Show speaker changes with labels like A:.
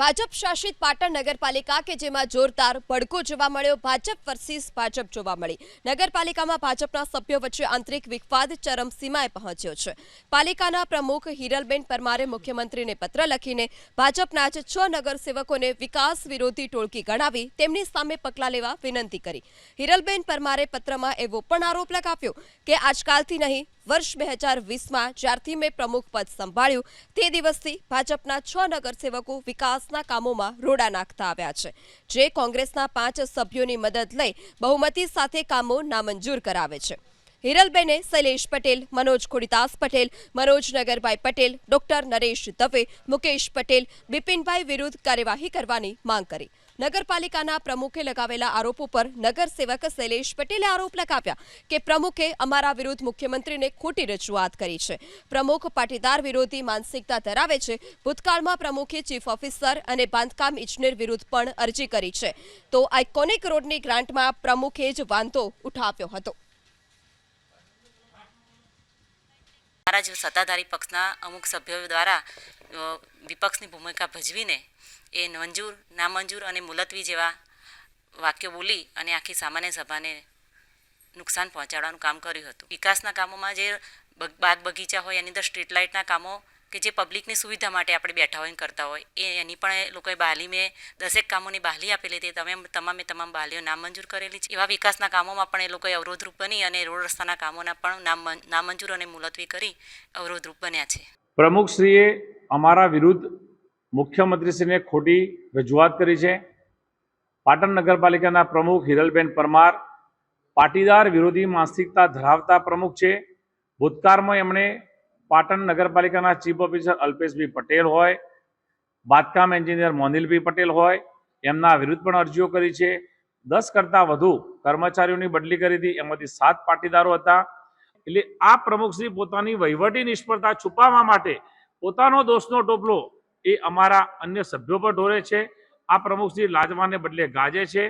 A: ભાજપ શાસિત પાટણ નગરપાલિકા કે જેમાં જોરદાર ભડકો જોવા મળ્યો, ભાજપ વર્સિસ ભાજપ જોવા મળી. નગરપાલિકામાં ભાજપના સભ્યો વચ્ચે આંતરિક વિખવાદ ચરમસીમાએ પહોંચ્યો છે. પાલિકાના પ્રમુખ હિરલબેન પરમારે મુખ્યમંત્રીને પત્ર લખીને ભાજપના જ છ નગરસેવકોને વિકાસ વિરોધી ટોળકી ગણાવી તેમની સામે પગલાં લેવા વિનંતી કરી. હિરલબેન પરમારે પત્રમાં એવો પણ આરોપ લગાવ્યો કે આજકાલથી નહીં વર્ષ બે હજાર વીસમાં જ્યારથી મેં પ્રમુખ પદ સંભાળ્યું, તે દિવસથી ભાજપના છ નગરસેવકો વિકાસના કામોમાં રોડા નાખતા આવ્યા છે, જે કોંગ્રેસના પાંચ સભ્યોની મદદ લઈ બહુમતી સાથે કામો નામંજૂર કરાવે છે. હિરલબેને શૈલેષ પટેલ, મનોજ ખોડીદાસ પટેલ, મનોજ નગરભાઈ પટેલ, ડોક્ટર નરેશ દવે, મુકેશ પટેલ, બિપિનભાઈ વિરુદ્ધ કાર્યવાહી કરવાની માંગ કરી. નગરપાલિકાના પ્રમુખે લગાવેલા આરોપો પર નગરસેવક શૈલેષ પટેલે આરોપ લગાવ્યા કે પ્રમુખે અમારા વિરુદ્ધ મુખ્યમંત્રીને ખોટી રજૂઆત કરી છે. પ્રમુખ પાટીદાર વિરોધી માનસિકતા ધરાવે છે. ભૂતકાળમાં પ્રમુખે ચીફ ઓફિસર અને બાંધકામ ઇજનેર વિરુદ્ધ પણ અરજી કરી છે. તો આઇકોનિક રોડની ગ્રાન્ટમાં પ્રમુખે જ વાંધો ઉઠાવ્યો હતો.
B: મારા જ સત્તાધારી પક્ષના અમુક સભ્યો દ્વારા વિપક્ષની ભૂમિકા ભજવીને એ મંજૂર નામંજૂર અને મુલતવી જેવા વાક્યો બોલી અને આખી સામાન્ય સભાને નુકસાન પહોંચાડવાનું કામ કર્યું હતું. વિકાસના કામોમાં જે બાગ બગીચા હોય, એની અંદર સ્ટ્રીટ લાઇટના કામો કે જે પબ્લિકની સુવિધા માટે આપણે બેઠા હોય કરતા હોય, એ એની પણ એ લોકોએ બહાલી મેં દસેક કામોની બહાલી આપેલી હતી. તમે તમામે તમામ બહાલીઓ નામંજૂર કરેલી છે. એવા વિકાસના કામોમાં પણ એ લોકોએ અવરોધરૂપ બની અને રોડ રસ્તાના કામોના પણ નામ નામંજૂર અને મુલતવી કરી અવરોધરૂપ બન્યા છે.
C: પ્રમુખશ્રીએ અમારા વિરુદ્ધ મુખ્યમંત્રીશ્રીને ખોટી રજૂઆત કરી છે. પાટણ નગરપાલિકાના પ્રમુખ હિરલબેન પરમાર પાટીદાર વિરોધી માનસિકતા ધરાવતા પ્રમુખ છે. ભૂતકાળમાં એમણે પાટણ નગરપાલિકાના ચીફ ઓફિસર અલ્પેશભાઈ પટેલ હોય, બાંધકામ એન્જિનિયર મોનિલભાઈ પટેલ હોય, એમના વિરુદ્ધ પણ અરજીઓ કરી છે. દસ કરતાં વધુ કર્મચારીઓની બદલી કરી હતી. એમાંથી સાત પાટીદારો હતા. એટલે આ પ્રમુખશ્રી પોતાની વહીવટી નિષ્ફળતા છુપાવવા માટે પોતાનો દોષનો ટોપલો એ અમારા અન્ય સભ્યો પર ઢોરે છે. આ પ્રમુખશ્રી લાજવાને બદલે ગાજે છે.